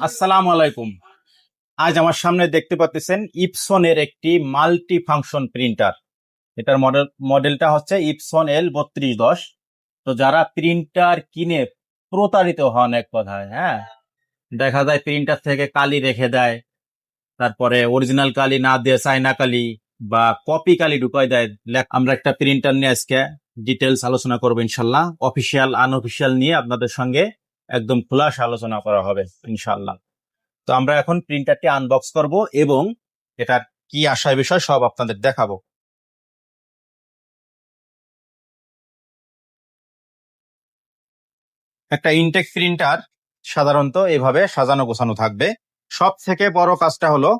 আসসালামু আলাইকুম। আজ আমার সামনে দেখতে পাচ্ছেন ইপসনের একটি মাল্টি ফাংশন প্রিন্টার। এটার মডেল, মডেলটা হচ্ছে ইপসন এল বত্রিশ দশ। তো যারা প্রিন্টার কিনে প্রতারিত হন এক কথায় হ্যাঁ? দেখা যায় প্রিন্টার থেকে কালি রেখে দেয়, তারপরে অরিজিনাল কালি না দিয়ে চায়না কালি বা কপি কালি ঢুকাই দেয়। লেখ- আমরা একটা প্রিন্টার নিয়ে আজকে ডিটেলস আলোচনা করব ইনশাল্লাহ অফিসিয়াল আনঅফিসিয়াল নিয়ে আপনাদের সঙ্গে একদম খোলাসা আলোচনা করা হবে ইনশাল্লাহ তো আমরা এখন প্রিন্টারটি আনবক্স করব এবং এটার কি আশায় বিষয় সব আপনাদের দেখাবো। একটা ইনটেক প্রিন্টার সাধারণত এভাবে সাজানো গোছানো থাকবে। সব থেকে বড় কাজটা হলো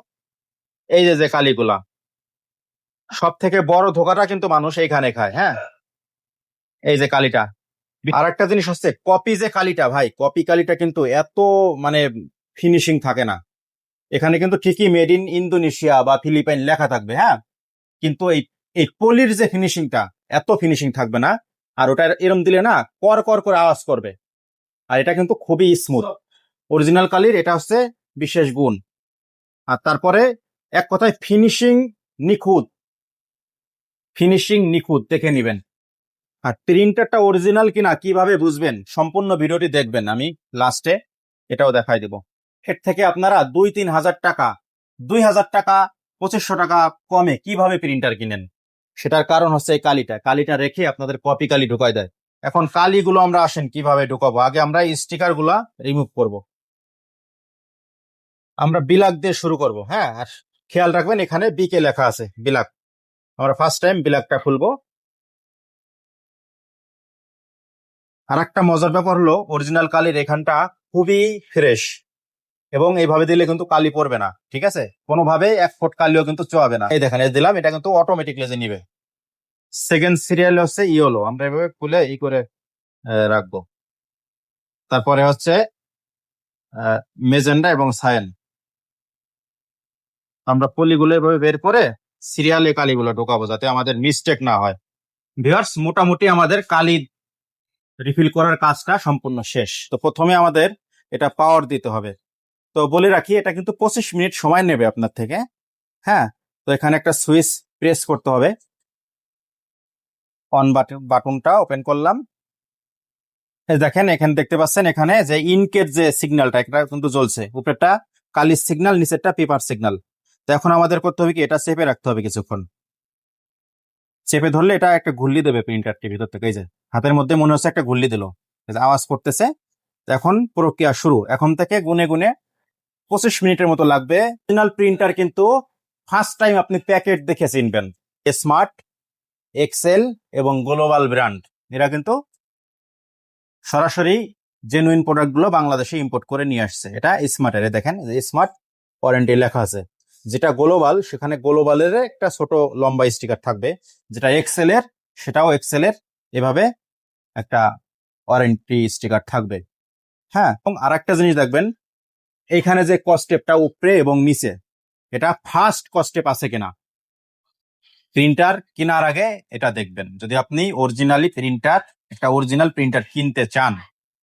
এই যে যে কালিগুলা। সব থেকে বড় ধোকাটা কিন্তু মানুষ এইখানে খায় হ্যাঁ? এই যে কালিটা। আর একটা জিনিস হচ্ছে কপি যে কালিটা ভাই কপি কালিটা কিন্তু এত মানে ফিনিশিং থাকে না। এখানে কিন্তু ঠিকই মেড ইন ইন্দোনেশিয়া বা ফিলিপাইন লেখা থাকবে হ্যাঁ? কিন্তু এই এই পলির যে ফিনিশিংটা এত ফিনিশিং থাকবে না আর ওটা এরম দিলে না কর কর করে আওয়াজ করবে। আর এটা কিন্তু খুবই স্মুথ অরিজিনাল কালির এটা হচ্ছে বিশেষ গুণ। আর তারপরে এক কথায় ফিনিশিং নিখুঁত। ফিনিশিং নিখুঁত দেখে নিবেন। আর প্রিন্টারটা অরিজিনাল কিনা কীভাবে বুঝবেন, সম্পূর্ণ ভিডিওটি দেখবেন। আমি লাস্টে এটাও দেখাই দেব। এর থেকে আপনারা দুই তিন হাজার টাকা, দুই হাজার টাকা, পঁচিশশো টাকা কমে কীভাবে প্রিন্টার কিনেন? সেটার কারণ হচ্ছে এই কালিটা। কালিটা রেখে আপনাদের কপি কালি ঢুকাই দেয়। এখন কালিগুলো আমরা আসেন কীভাবে ঢুকাবো? আগে আমরা এই স্টিকারগুলা রিমুভ করব। আমরা বিলাক দিয়ে শুরু করব। হ্যাঁ আর খেয়াল রাখবেন এখানে বিকে লেখা আছে, বিলাক। আমরা ফার্স্ট টাইম বিলাকটা খুলবো। আর একটা মজার ব্যাপার হলো অরিজিনাল কালির এখানটা খুবই ফ্রেশ এবং এইভাবে দিলে কিন্তু কালি পড়বে না, ঠিক আছে? কোনোভাবে এক ফুট কালিও কিন্তু চোয়াবে না। এই দেখেন দিলাম, এটা কিন্তু অটোমেটিক লেজে নিবে। সেকেন্ড সিরিয়াল হচ্ছে ইয়োলো আমরা এভাবে খুলে ই করে রাখব। তারপরে হচ্ছে মেজেন্ডা এবং সায়েন আমরা পলিগুলো এভাবে বের করে সিরিয়ালে কালিগুলো ঢোকাবো যাতে আমাদের মিস্টেক না হয়। ভিউয়ার্স মোটামুটি আমাদের কালি রিফিল করার কাজটা সম্পূর্ণ শেষ। তো প্রথমে আমাদের এটা পাওয়ার দিতে হবে। তো বলে রাখি, এটা কিন্তু পঁচিশ মিনিট সময় নেবে আপনার থেকে। হ্যাঁ? তো এখানে একটা সুইচ প্রেস করতে হবে। অন বাটন বাটনটা ওপেন করলাম। দেখেন, এখানে দেখতে পাচ্ছেন এখানে যে ইনকের যে সিগন্যালটা এটা কিন্তু জ্বলছে। উপরেরটা কালির সিগন্যাল নিচেরটা পেপার সিগন্যাল তো এখন আমাদের করতে হবে কি, এটা চেপে রাখতে হবে কিছুক্ষণ। চেপে ধরলে এটা একটা ঘুল্লি দেবে প্রিন্টারটি ভিতর থেকে, এই যে, হাতের মধ্যে মনে হচ্ছে একটা ঘুল্লি দিল। আওয়াজ করতেছে। এখন প্রক্রিয়া শুরু। এখন থেকে গুনে গুনে পঁচিশ মিনিটের মতো লাগবে। অরিজিনাল প্রিন্টার কিন্তু ফার্স্ট টাইম আপনি প্যাকেট দেখে চিনবেন। স্মার্ট এক্সেল এবং গ্লোবাল ব্র্যান্ড এরা কিন্তু সরাসরি জেনুইন প্রোডাক্টগুলো বাংলাদেশে ইম্পোর্ট করে নিয়ে আসছে। এটা স্মার্টের দেখেন স্মার্ট ওয়ারেন্টি লেখা আছে। যেটা গ্লোবাল, সেখানে গ্লোবালের একটা ছোট লম্বা স্টিকার থাকবে, যেটা এক্সেলের সেটাও এক্সেলের এভাবে একটা ওয়ারেন্টি স্টিকার থাকবে। হ্যাঁ এবং আর একটা জিনিস দেখবেন, এইখানে যে কস্টেপটা উপরে এবং নিচে, এটা ফার্স্ট কস্টেপ আছে কিনা? প্রিন্টার কেনার আগে এটা দেখবেন। যদি আপনি অরিজিনালি প্রিন্টার একটা অরিজিনাল প্রিন্টার কিনতে চান,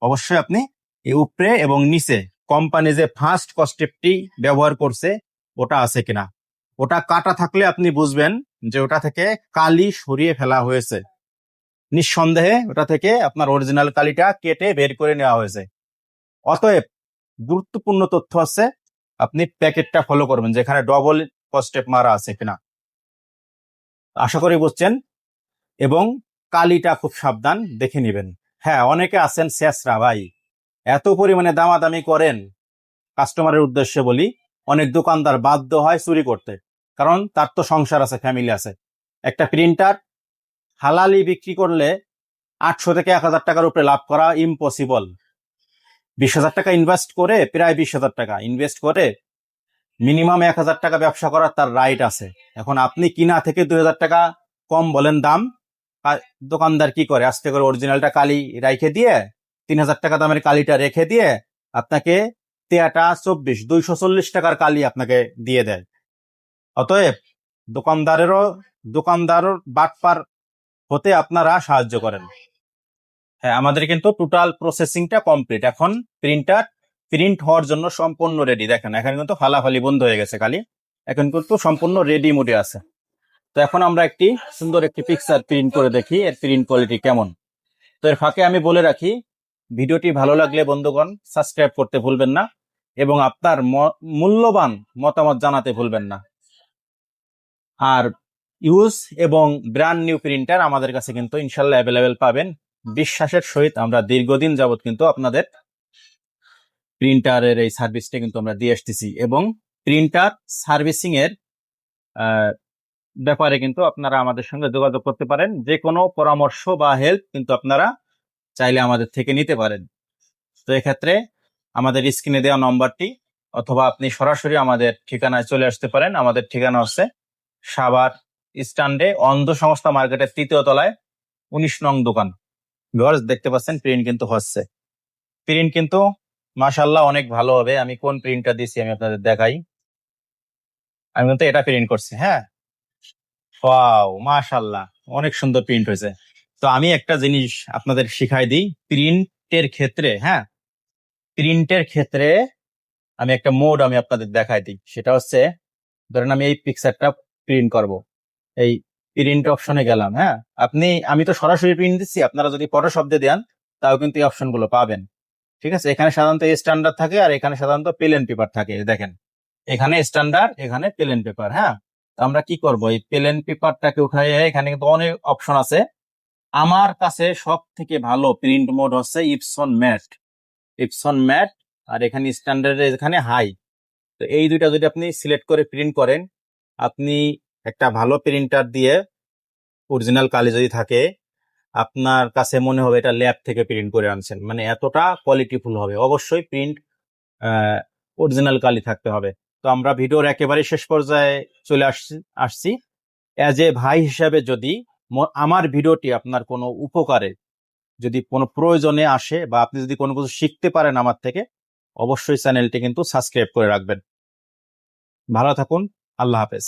অবশ্যই আপনি এই উপরে এবং নিচে কোম্পানি যে ফার্স্ট কস্টেপটি ব্যবহার করছে ওটা আছে কিনা। ওটা কাটা থাকলে আপনি বুঝবেন যে ওটা থেকে কালি সরিয়ে ফেলা হয়েছে। নিঃসন্দেহে ওটা থেকে আপনার অরিজিনাল কালিটা কেটে বের করে নেওয়া হয়েছে। অতএব গুরুত্বপূর্ণ তথ্য আছে, আপনি প্যাকেটটা ফলো করবেন যেখানে ডবল কস্টেপ মারা আছে কিনা। আশা করি বুঝছেন? এবং কালিটা খুব সাবধান দেখে নেবেন। হ্যাঁ অনেকে আছেন শেষরা ভাই। এত পরিমাণে দামাদামি করেন। কাস্টমারের উদ্দেশ্যে বলি অনেক দোকানদার বাধ্য হয় চুরি করতে। কারণ তার তো সংসার আছে ফ্যামিলি আছে। একটা প্রিন্টার হালালি বিক্রি করলে আটশো থেকে এক হাজার টাকার উপরে লাভ করা ইম্পসিবল বিশ হাজার টাকা ইনভেস্ট করে প্রায় বিশ হাজার টাকা। ইনভেস্ট করে মিনিমাম এক হাজার টাকা ব্যবসা করার তার রাইট আছে। এখন আপনি কিনা থেকে দুই হাজার টাকা কম বলেন দাম দোকানদার কি করে? আস্তে করে অরিজিনালটা কালি রাইখে দিয়ে, তিন হাজার টাকা দামের কালিটা রেখে দিয়ে আপনাকে তেয়াটা চব্বিশ, দুইশো চল্লিশ টাকার কালি আপনাকে দিয়ে দেয়। অতএব দোকানদারেরও দোকানদার বাটপার হতে আপনারা সাহায্য করেন। হ্যাঁ আমাদের কিন্তু টোটাল প্রসেসিংটা কমপ্লিট এখন প্রিন্টার প্রিন্ট হওয়ার জন্য সম্পূর্ণ রেডি দেখেন, এখানে কিন্তু ফালাফালি বন্ধ হয়ে গেছে খালি এখন কিন্তু সম্পূর্ণ রেডি মোডে আছে। তো এখন আমরা একটি সুন্দর একটি পিকচার প্রিন্ট করে দেখি, এর প্রিন্ট কোয়ালিটি কেমন। তো এর ফাঁকে আমি বলে রাখি ভিডিওটি ভালো লাগলে বন্ধুগণ সাবস্ক্রাইব করতে ভুলবেন না এবং আপনার মূল্যবান মতামত জানাতে ভুলবেন না। আর ইউজ এবং ব্র্যান্ড নিউ প্রিন্টার আমাদের কাছে কিন্তু ইনশাল্লাহ অ্যাভেলেবেল পাবেন। বিশ্বাসের সহিত আমরা দীর্ঘদিন যাবৎ কিন্তু আপনাদের প্রিন্টারের এই সার্ভিসটা কিন্তু আমরা দিয়ে আসতেছি এবং প্রিন্টার সার্ভিসিং এর ব্যাপারে কিন্তু আপনারা আমাদের সঙ্গে যোগাযোগ করতে পারেন। যে কোনো পরামর্শ বা হেল্প কিন্তু আপনারা চাইলে আমাদের থেকে নিতে পারেন। তো এক্ষেত্রে আমাদের স্ক্রিনে দেওয়া নম্বরটি অথবা আপনি সরাসরি আমাদের ঠিকানায় চলে আসতে পারেন। আমাদের ঠিকানা হচ্ছে সাবার স্ট্যান্ডে অন্ধ সংস্থা মার্কেটের তৃতীয় তলায় উনিশ নং দোকান। ভিউয়ার্স, দেখতে পাচ্ছেন প্রিন্ট কিন্তু হচ্ছে। প্রিন্ট কিন্তু মাশাল্লাহ অনেক ভালো হবে। আমি কোন প্রিন্টটা দিছি আমি আপনাদের দেখাই। আমি কিন্তু এটা প্রিন্ট করছি হ্যাঁ? ওয়াও অনেক সুন্দর প্রিন্ট হয়েছে। তো আমি একটা জিনিস আপনাদের শিখাই দিই। প্রিন্টের ক্ষেত্রে হ্যাঁ? প্রিন্টের ক্ষেত্রে আমি একটা মোড আমি আপনাদের দেখাই দিই। সেটা হচ্ছে, ধরেন আমি এই পিকচারটা প্রিন্ট করব। এই প্রিন্ট অপশনে গেলাম হ্যাঁ? আপনি, আমি তো সরাসরি প্রিন্ট দিচ্ছি, আপনারা যদি ফটোশপ শব্দে দেন, তাও কিন্তু এই অপশনগুলো পাবেন। ঠিক আছে? এখানে সাধারণত স্ট্যান্ডার্ড থাকে আর এখানে সাধারণত প্লেন পেপার থাকে দেখেন। এখানে স্ট্যান্ডার্ড এখানে প্লেন পেপার হ্যাঁ? আমরা কি করব? এই প্লেন পেপারটাকে উঠাই এখানে কিন্তু অনেক অপশন আছে। আমার কাছে সব থেকে ভালো প্রিন্ট মোড হচ্ছে ইপসন ম্যাট ইপসন ম্যাট আর এখানে স্ট্যান্ডার্ড এখানে হাই তো এই দুইটা যদি আপনি সিলেক্ট করে প্রিন্ট করেন, আপনি একটা ভালো প্রিন্টার দিয়ে অরিজিনাল কালি যদি থাকে, আপনার কাছে মনে হবে এটা ল্যাব থেকে প্রিন্ট করে আনছেন। মানে এতটা কোয়ালিটিফুল হবে। অবশ্যই প্রিন্ট অরিজিনাল কালি থাকতে হবে। তো আমরা ভিডিওর একেবারে শেষ পর্যায়ে চলে আসছি আসছি। অ্যাজ এ ভাই হিসাবে যদি আমার ভিডিওটি আপনার কোনো উপকারে যদি কোনো প্রয়োজনে আসে বা আপনি যদি কোনো কিছু শিখতে পারেন আমার থেকে, অবশ্যই চ্যানেলটি কিন্তু সাবস্ক্রাইব করে রাখবেন। ভালো থাকুন, আল্লাহ হাফেজ।